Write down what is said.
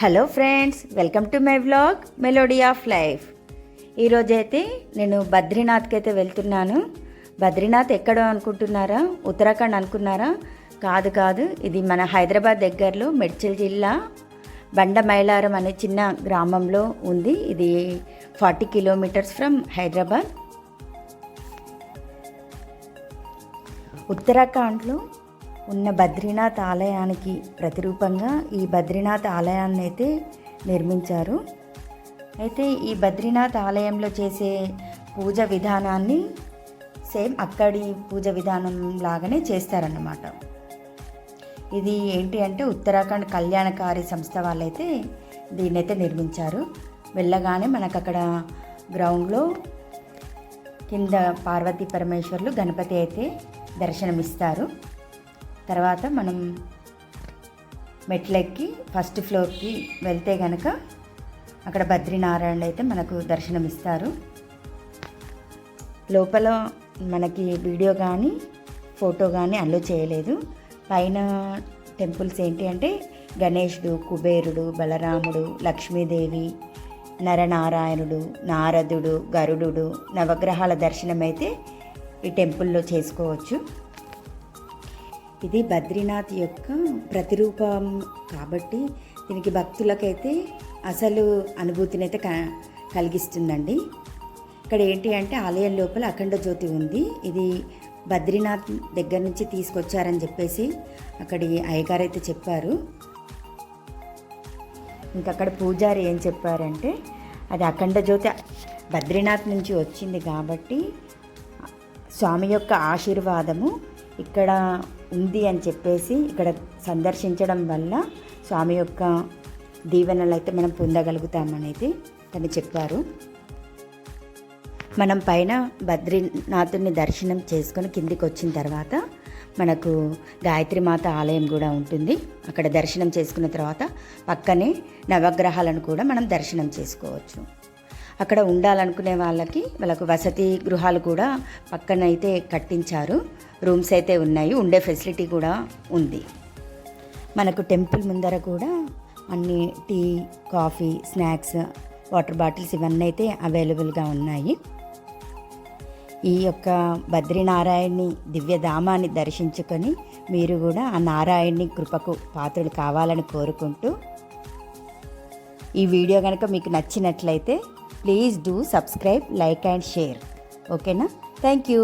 Hello friends welcome to my vlog melody of life ఈరోజైతే నేను బద్రీనాథ్కి అయితే వెళ్తున్నాను. బద్రీనాథ్ ఎక్కడ అనుకుంటున్నారా? ఉత్తరాఖండ్ అనుకున్నారా? కాదు కాదు ఇది మన హైదరాబాద్ దగ్గరలో మెడ్చల్ జిల్లా బండ మైలారం అనే చిన్న గ్రామంలో ఉంది. ఇది ఫార్టీ కిలోమీటర్స్ ఫ్రమ్ హైదరాబాద్. ఉత్తరాఖండ్లో ఉన్న బద్రీనాథ్ ఆలయానికి ప్రతిరూపంగా ఈ బద్రీనాథ్ ఆలయాన్ని అయితే నిర్మించారు. అయితే ఈ బద్రీనాథ్ ఆలయంలో చేసే పూజ విధానాన్ని సేమ్ అక్కడి పూజ విధానం లాగానే చేస్తారన్నమాట. ఇది ఏంటి అంటే ఉత్తరాఖండ్ కళ్యాణకారి సంస్థ వాళ్ళైతే దీన్నైతే నిర్మించారు. వెళ్ళగానే మనకు అక్కడ గ్రౌండ్లో కింద పార్వతీ పరమేశ్వర్లు గణపతి అయితే దర్శనమిస్తారు. తర్వాత మనం మెట్లెక్కి ఫస్ట్ ఫ్లోర్కి వెళ్తే గనక అక్కడ బద్రీనారాయణ అయితే మనకు దర్శనమిస్తారు. లోపల మనకి వీడియో కానీ ఫోటో కానీ అల్లో చేయలేదు. పైన టెంపుల్స్ ఏంటి అంటే గణేష్డు కుబేరుడు బలరాముడు లక్ష్మీదేవి నరనారాయణుడు నారదుడు గరుడు నవగ్రహాల దర్శనం అయితే ఈ టెంపుల్లో చేసుకోవచ్చు. ఇది బద్రీనాథ్ యొక్క ప్రతిరూపం కాబట్టి దీనికి భక్తులకైతే అసలు అనుభూతినైతే క కలిగిస్తుందండి. ఇక్కడ ఏంటి అంటే ఆలయం లోపల అఖండ జ్యోతి ఉంది. ఇది బద్రీనాథ్ దగ్గర నుంచి తీసుకొచ్చారని చెప్పేసి అక్కడి అయ్యగారు అయితే చెప్పారు. ఇంకా అక్కడ పూజారి ఏం చెప్పారంటే అది అఖండ జ్యోతి బద్రీనాథ్ నుంచి వచ్చింది కాబట్టి స్వామి యొక్క ఆశీర్వాదము ఇక్కడ ఉంది అని చెప్పేసి ఇక్కడ సందర్శించడం వల్ల స్వామి యొక్క దీవెనలు అయితే మనం పొందగలుగుతామనేది తను చెప్పారు. మనం పైన బద్రీనాథుని దర్శనం చేసుకొని కిందికి వచ్చిన తర్వాత మనకు గాయత్రిమాత ఆలయం కూడా ఉంటుంది. అక్కడ దర్శనం చేసుకున్న తర్వాత పక్కనే నవగ్రహాలను కూడా మనం దర్శనం చేసుకోవచ్చు. అక్కడ ఉండాలనుకునే వాళ్ళకి వాళ్ళకు వసతి గృహాలు కూడా పక్కన అయితే కట్టించారు. రూమ్స్ అయితే ఉన్నాయి. ఉండే ఫెసిలిటీ కూడా ఉంది. మనకు టెంపుల్ ముందర కూడా అన్ని tea coffee snacks water bottles ఇవన్నీ అయితే అవైలబుల్గా ఉన్నాయి. ఈ యొక్క బద్రీనారాయణ్ణి దివ్యధామాన్ని దర్శించుకొని మీరు కూడా ఆ నారాయణ్ణి కృపకు పాత్రలు కావాలని కోరుకుంటూ ఈ వీడియో కనుక మీకు నచ్చినట్లయితే please do subscribe like and share ఓకేనా థ్యాంక్ యూ